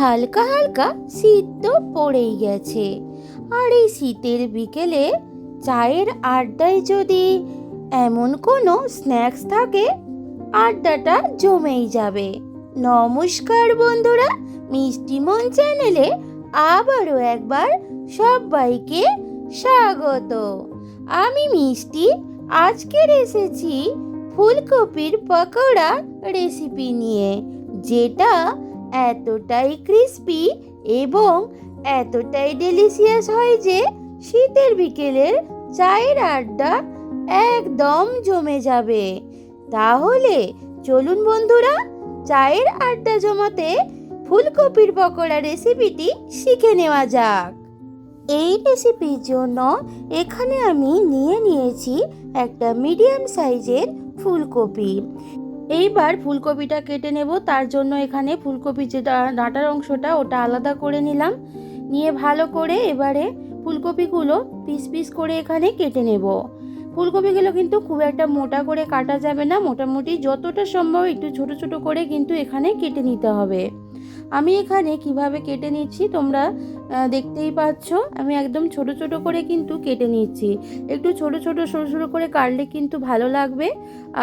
হালকা হালকা শীত তো পড়েই গেছে। আর এই শীতের বিকেলে চায়ের আড্ডায় যদি এমন কোনো স্ন্যাক্স থাকে, আড্ডাটা জমেই যাবে। নমস্কার বন্ধুরা, মিষ্টি মন চ্যানেলে আবারও একবার সবাইকে স্বাগত। আমি মিষ্টি আজকের এসেছি ফুলকপির পকোড়া রেসিপি নিয়ে, যেটা এতটাই ক্রিস্পি এবং এতটাই ডেলিশিয়াস হয় যে শীতের বিকেলের চায়ের আড্ডা একদম জমে যাবে। তাহলে চলুন বন্ধুরা, চায়ের আড্ডা জমাতে ফুলকপির পকোড়া রেসিপিটি শিখে নেওয়া যাক। এই রেসিপির জন্য এখানে আমি নিয়ে নিয়েছি একটা মিডিয়াম সাইজের ফুলকপি। এইবার ফুলকপিটা কেটে নেব, তার জন্য এখানে ফুলকপি যে ডাঁটার অংশটা ওটা আলাদা করে নিলাম। নিয়ে ভালো করে এবারে ফুলকপিগুলো পিস পিস করে এখানে কেটে নেব। ফুলকপিগুলো কিন্তু খুব একটা মোটা করে কাটা যাবে না, মোটামুটি যতটা সম্ভব একটু ছোট ছোট করে কিন্তু এখানে কেটে নিতে হবে। আমি এখানে কীভাবে কেটে নিচ্ছি তোমরা দেখতেই পাচ্ছ, আমি একদম ছোট ছোট করে কিন্তু কেটে নিচ্ছি। একটু ছোট ছোট, সরু সরু করে কাটলে কিন্তু ভালো লাগবে।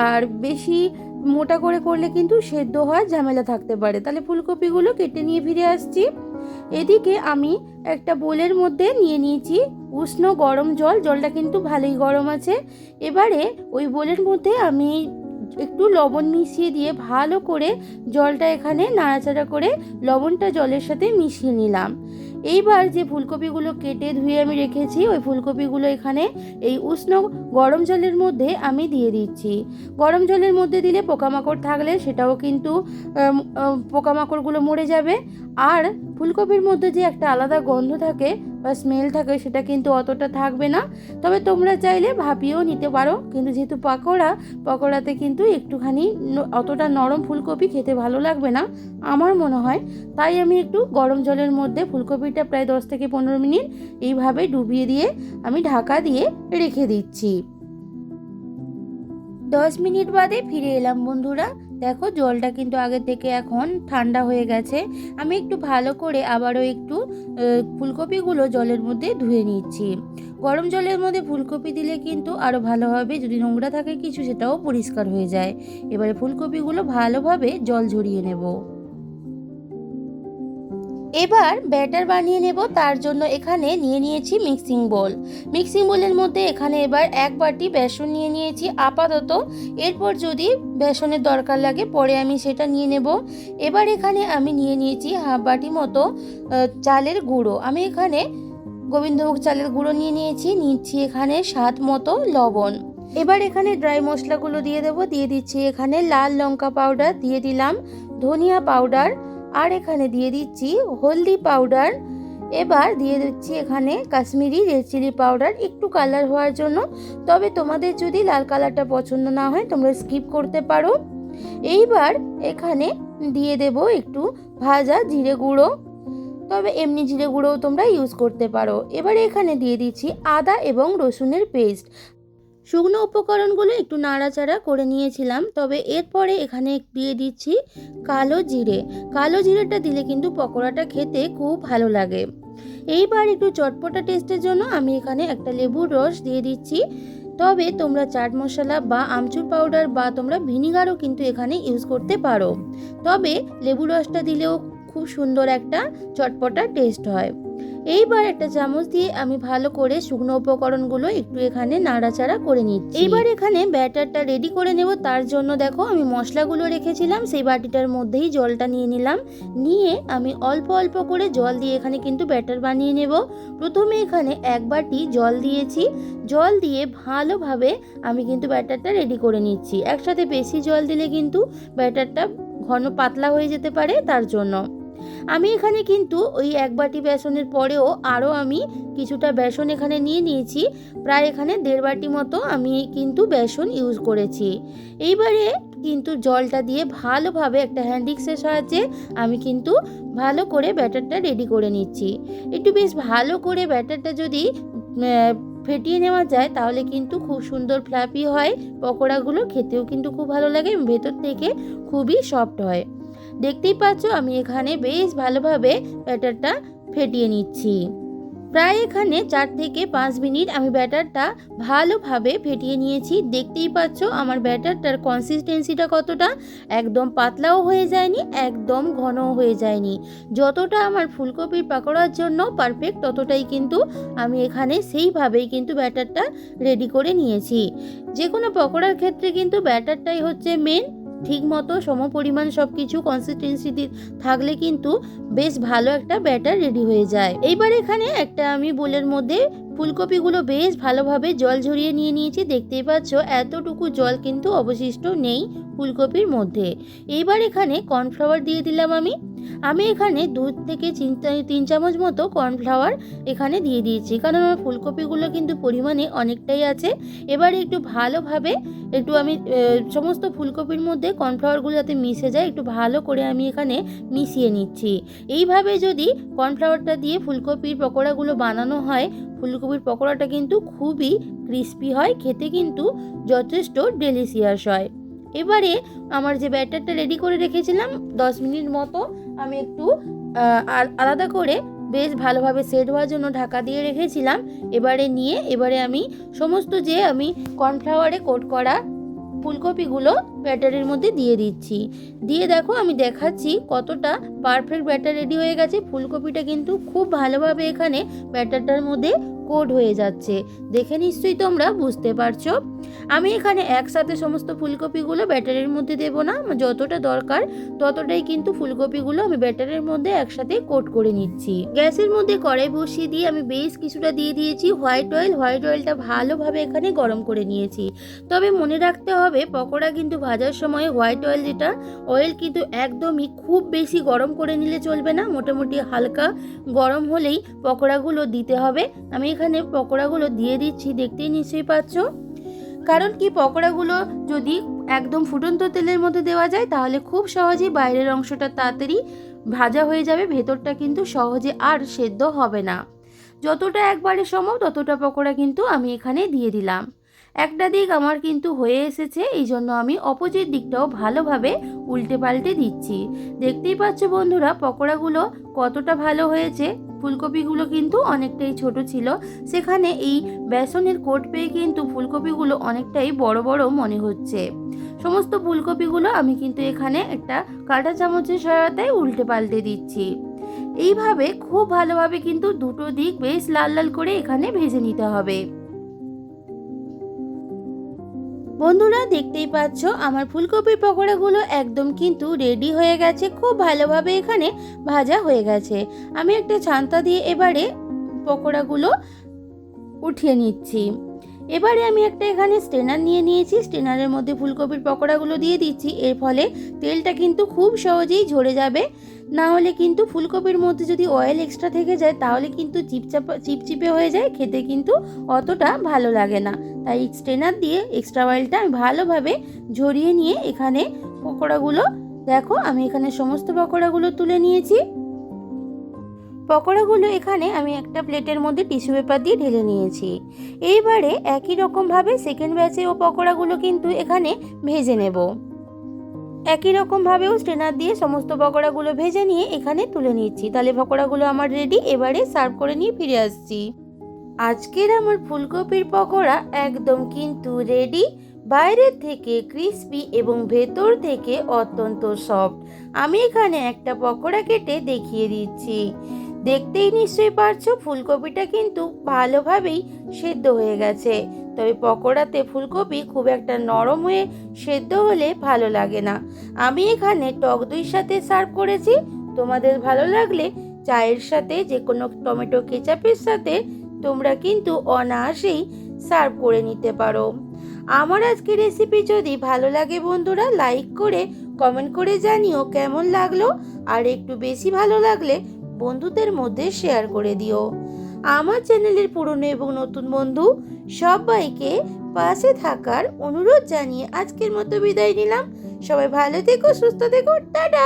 আর বেশি মোটা করে করলে কিন্তু সেদ্ধ হওয়ার ঝামেলা থাকতে পারে। তাহলে ফুলকপিগুলো কেটে নিয়ে ফিরে আসছি। এদিকে আমি একটা বোলের মধ্যে নিয়ে নিয়েছি উষ্ণ গরম জল। জলটা কিন্তু ভালোই গরম আছে। এবারে ওই বোলের মধ্যে আমি একটু লবণ মিশিয়ে দিয়ে ভালো করে জলটা এখানে নাড়াচাড়া করে লবণটা জলের সাথে মিশিয়ে নিলাম। এইবার যে ফুলকপিগুলো কেটে ধুয়ে আমি রেখেছি, ওই ফুলকপিগুলো এখানে এই উষ্ণ গরম জলের মধ্যে আমি দিয়ে দিচ্ছি। গরম জলের মধ্যে দিলে পোকামাকড় থাকলে সেটাও কিন্তু পোকামাকড়গুলো মরে যাবে। আর ফুলকপির মধ্যে যে একটা আলাদা গন্ধ থাকে বা স্মেল থাকে সেটা কিন্তু অতটা থাকবে না। তবে তোমরা চাইলে ভাপিয়েও নিতে পারো। কিন্তু যেহেতু পাকোড়া, পকোড়াতে কিন্তু একটুখানি অতটা নরম ফুলকপি খেতে ভালো লাগবে না, আমার মনে হয়। তাই আমি একটু গরম জলের মধ্যে ফুলকপিটা প্রায় দশ থেকে পনেরো মিনিট এইভাবে ডুবিয়ে দিয়ে আমি ঢাকা দিয়ে রেখে দিচ্ছি। দশ মিনিট বাদে ফিরে এলাম বন্ধুরা। দেখো জলটা কিন্তু আগে থেকে এখন ঠান্ডা হয়ে গেছে। আমি একটু ভালো করে আবারও একটু ফুলকপিগুলো জলের মধ্যে ধুয়ে নিচ্ছি। গরম জলের মধ্যে ফুলকপি দিলে কিন্তু আরও ভালো হবে, যদি নোংরা থাকে কিছু, সেটাও পরিষ্কার হয়ে যায়। এবারে ফুলকপিগুলো ভালোভাবে জল ঝরিয়ে নেব। এবার ব্যাটার বানিয়ে নেব, তার জন্য এখানে নিয়ে নিয়েছি মিক্সিং বোল। মিক্সিং বোলের মধ্যে এখানে এবার এক বাটি বেসন নিয়ে নিয়েছি, আপাতত। এরপর যদি বেসনের দরকার লাগে, পরে আমি সেটা নিয়ে নেব। এবার এখানে আমি নিয়ে নিয়েছি হাফ বাটি মতো চালের গুঁড়ো। আমি এখানে গোবিন্দভোগ চালের গুঁড়ো নিয়ে নিয়েছি, নিচ্ছি এখানে স্বাদ মতো লবণ। এবার এখানে ড্রাই মশলাগুলো দিয়ে দেবো। দিয়ে দিচ্ছি এখানে লাল লঙ্কা পাউডার, দিয়ে দিলাম ধনিয়া পাউডার। আর এখানে দিয়ে দিচ্ছি হলদি পাউডার। এবার দিয়ে দিচ্ছি এখানে কাশ্মীরি রেড চিলি পাউডার। একটু কালার হওয়ার জন্য। তবে তোমাদের যদি লাল কালারটা পছন্দ না হয়, তোমরা স্কিপ করতে পারো। এইবার এখানে দিয়ে দেব একটু ভাজা জিরে গুঁড়ো। তবে এমনি জিরে গুঁড়োও তোমরা ইউজ করতে পারো। এবার এখানে দিয়ে দিচ্ছি আদা এবং রসুনের পেস্ট শুকনো উপকরণগুলো একটু নাড়াচাড়া করে নিয়েছিলাম, তবে এরপরে এখানে দিয়ে দিচ্ছি কালো জিরে। কালো জিরেটা দিলে কিন্তু পকোড়াটা খেতে খুব ভালো লাগে। এইবার একটু চটপটা টেস্টের জন্য আমি এখানে একটা লেবুর রস দিয়ে দিচ্ছি। তবে তোমরা চাট মশলা বা আমচুর পাউডার বা তোমরা ভিনিগারও কিন্তু এখানে ইউজ করতে পারো। তবে লেবু রসটা দিলেও খুব সুন্দর একটা চটপটা টেস্ট হয়। এইবার একটা চামচ দিয়ে আমি ভালো করে শুকনো উপকরণগুলো একটু এখানে নাড়াচাড়া করে নিচ্ছি। এইবার এখানে ব্যাটারটা রেডি করে নেব। তার জন্য দেখো আমি মশলাগুলো রেখেছিলাম, সেই বাটিটার মধ্যেই জলটা নিয়ে নিলাম। নিয়ে আমি অল্প অল্প করে জল দিয়ে এখানে কিন্তু ব্যাটার বানিয়ে নেব। প্রথমে এখানে এক বাটি জল দিয়েছি। জল দিয়ে ভালোভাবে আমি কিন্তু ব্যাটারটা রেডি করে নিচ্ছি। একসাথে বেশি জল দিলে কিন্তু ব্যাটারটা ঘন পাতলা হয়ে যেতে পারে তার জন্য। আমি এখানে কিন্তু ওই এক বাটি বেসনের পরেও আরও আমি কিছুটা বেসন এখানে নিয়ে নিয়েছি। প্রায় এখানে দেড় বাটি মতো আমি কিন্তু বেসন ইউজ করেছি। এইবারে কিন্তু জলটা দিয়ে ভালোভাবে একটা হ্যান্ডিক্সের সাহায্যে আমি কিন্তু ভালো করে ব্যাটারটা রেডি করে নিচ্ছি। একটু বেশ ভালো করে ব্যাটারটা যদি ফেটিয়ে নেওয়া যায় তাহলে কিন্তু খুব সুন্দর ফ্লাপি হয়, পকোড়াগুলো খেতেও কিন্তু খুব ভালো লাগে ভেতর থেকে খুবই সফট হয়। দেখতেই পাচ্ছ আমি এখানে বেশ ভালোভাবে ব্যাটারটা ফেটিয়ে নিচ্ছি। প্রায় এখানে চার থেকে পাঁচ মিনিট আমি ব্যাটারটা ভালোভাবে ফেটিয়ে নিয়েছি। দেখতেই পাচ্ছ আমার ব্যাটারটার কনসিস্টেন্সিটা কতটা? একদম পাতলাও হয়ে যায়নি, একদম ঘনও হয়ে যায়নি। যতটা আমার ফুলকপির পাকোড়ার জন্য পারফেক্ট ততটাই কিন্তু আমি এখানে সেইভাবেই কিন্তু ব্যাটারটা রেডি করে নিয়েছি। যে কোনো পকোড়ার ক্ষেত্রে কিন্তু ব্যাটারটাই হচ্ছে মেন ঠিক মতো সম পরিমাণ সব কিছু কনসিস্টেন্সি থাকলে কিন্তু বেশ ভালো একটা ব্যাটার রেডি হয়ে যায়। এইবার এখানে একটা আমি বোলের মধ্যে ফুলকপিগুলো বেশ ভালোভাবে জল ঝরিয়ে নিয়ে নিয়েছি। দেখতেই পাচ্ছ এতটুকু জল কিন্তু অবশিষ্ট নেই ফুলকপির মধ্যে। এইবার এখানে কর্নফ্লাওয়ার দিয়ে দিলাম আমি। আমি এখানে দুধ থেকে তিন তিন চামচ মতো কর্নফ্লাওয়ার এখানে দিয়ে দিয়েছি। কারণ আমার ফুলকপিগুলো কিন্তু পরিমাণে অনেকটাই আছে। এবার একটু ভালোভাবে একটু আমি সমস্ত ফুলকপির মধ্যে কর্নফ্লাওয়ারগুলো যাতে মিশে যায়, একটু ভালো করে আমি এখানে মিশিয়ে নিচ্ছি। এইভাবে যদি কর্নফ্লাওয়ারটা দিয়ে ফুলকপির পকোড়াগুলো বানানো হয়, ফুলকপির পকোড়াটা কিন্তু খুবই ক্রিস্পি হয়, খেতে কিন্তু যথেষ্ট ডেলিশিয়াস হয়। এবারে আমার যে ব্যাটারটা রেডি করে রেখেছিলাম, দশ মিনিট মতো আমি একটু আলাদা করে বেশ ভালোভাবে সেট হওয়ার জন্য ঢাকা দিয়ে রেখেছিলাম। এবারে নিয়ে, এবারে আমি সমস্ত যে আমি কর্নফ্লাওয়ারে কোট করা ফুলকপিগুলো ব্যাটারের মধ্যে দিয়ে দিচ্ছি। দিয়ে দেখো, আমি দেখাচ্ছি কতটা পারফেক্ট ব্যাটার রেডি হয়ে গেছে। ফুলকপিটা কিন্তু খুব ভালোভাবে এখানে ব্যাটারটার মধ্যে কোট হয়ে যাচ্ছে। দেখে নিশ্চয়ই তোমরা বুঝতে পারছ। আমি এখানে একসাথে সমস্ত ফুলকপিগুলো ব্যাটারের মধ্যে দেব না। যতটা দরকার ততটাই কিন্তু ফুলকপিগুলো আমি ব্যাটারের মধ্যে একসাথে কোট করে নিচ্ছি। গ্যাসের মধ্যে কড়াই বসিয়ে দিয়ে আমি বেশ কিছুটা দিয়ে দিয়েছি হোয়াইট অয়েল। হোয়াইট অয়েলটা ভালোভাবে এখানে গরম করে নিয়েছি। তবে মনে রাখতে হবে, পকোড়া কিন্তু ভাজার সময় হোয়াইট অয়েল যেটা, অয়েল কিন্তু একদমই খুব বেশি গরম করে নিলে চলবে না। মোটামুটি হালকা গরম হলেই পকোড়াগুলো দিতে হবে। আমি এখানে পকোড়াগুলো দিয়ে দিচ্ছি, দেখতেই নিশ্চয়ই পাচ্ছ। কারণ কি, পকোড়াগুলো যদি একদম ফুটন্ত তেলের মধ্যে দেওয়া যায়, তাহলে খুব সহজেই বাইরের অংশটা তাড়াতাড়ি ভাজা হয়ে যাবে, ভেতরটা কিন্তু সহজে আর সেদ্ধ হবে না। যতটা একবারে সম্ভব, ততটা পকোড়া কিন্তু আমি এখানে দিয়ে দিলাম। একটা দিক আমার কিন্তু হয়ে এসেছে, এই জন্য আমি অপোজিট দিকটাও ভালোভাবে উল্টে পাল্টে দিচ্ছি। দেখতেই পাচ্ছ বন্ধুরা, পকোড়াগুলো কতটা ভালো হয়েছে। ফুলকপিগুলো কিন্তু অনেকটাই ছোট ছিল। সেখানে এই বেসনের কোট পেয়ে কিন্তু ফুলকপিগুলো অনেকটাই বড় বড় মনে হচ্ছে। সমস্ত ফুলকপিগুলো আমি কিন্তু এখানে একটা কাঁটা চামচের সহায়তায় উল্টে পাল্টে দিচ্ছি। এইভাবে খুব ভালোভাবে কিন্তু দুটো দিক বেশ লাল লাল করে এখানে ভেজে নিতে হবে। বন্ধুরা দেখতেই পাচ্ছ, আমার ফুলকপির পকোড়াগুলো একদম কিন্তু রেডি হয়ে গেছে, খুব ভালোভাবে এখানে ভাজা হয়ে গেছে। আমি একটা ছান্তা দিয়ে এবারে পকোড়াগুলো উঠিয়ে নিচ্ছি। এবারে আমি একটা এখানে স্টেনার নিয়ে নিয়েছি স্টেনারের মধ্যে ফুলকপির পকোড়াগুলো দিয়ে দিচ্ছি, এর ফলে তেলটা কিন্তু খুব সহজেই ঝরে যাবে। না হলে কিন্তু ফুলকপির মধ্যে যদি অয়েল এক্সট্রা থেকে যায়, তাহলে কিন্তু চিপচাপা, চিপচিপে হয়ে যায়, খেতে কিন্তু অতটা ভালো লাগে না। তাই স্ট্রেনার দিয়ে এক্সট্রা অয়েলটা আমি ভালোভাবে ঝরিয়ে নিয়ে এখানে পকোড়াগুলো, দেখো আমি এখানে সমস্ত পকোড়াগুলো তুলে নিয়েছি। পকোড়াগুলো এখানে আমি একটা প্লেটের মধ্যে টিস্যু পেপার দিয়ে ঢেলে নিয়েছি। এইবারে একই রকমভাবে সেকেন্ড ব্যাচে ও পকোড়াগুলো কিন্তু এখানে ভেজে নেব। একই রকমভাবেও স্ট্রেনার দিয়ে সমস্ত পকোড়াগুলো ভেজে নিয়ে এখানে তুলে নিচ্ছি। তাহলে পকোড়াগুলো আমার রেডি এবারে সার্ভ করে নিয়ে ফিরে আসছি। আজকের আমার ফুলকপির পকোড়া একদম কিন্তু রেডি বাইরের থেকে ক্রিস্পি এবং ভেতর থেকে অত্যন্ত সফট আমি এখানে একটা পকোড়া কেটে দেখিয়ে দিচ্ছি। দেখতেই নিশ্চয়ই পারছ, ফুলকপিটা কিন্তু ভালোভাবেই সেদ্ধ হয়ে গেছে। তবে পকোড়াতে ফুলকপি খুব একটা নরম হয়ে সেদ্ধ হলে ভালো লাগে না। আমি এখানে টক দইয়ের সাথে সার্ভ করেছি। তোমাদের ভালো লাগলে চায়ের সাথে যে কোনো টমেটো কেচাপের সাথে তোমরা কিন্তু অনায়াসেই সার্ভ করে নিতে পারো। আমার আজকে রেসিপি যদি ভালো লাগে বন্ধুরা, লাইক করে কমেন্ট করে জানিও কেমন লাগল। আর একটু বেশি ভালো লাগলে বন্ধুদের মধ্যে শেয়ার করে দিও। আমার চ্যানেলের পুরনো এবং নতুন বন্ধু, সবাইকে পাশে থাকার অনুরোধ জানিয়ে আজকের মতো বিদায় নিলাম। সবাই ভালো থেকো, সুস্থ থেকো, টাটা!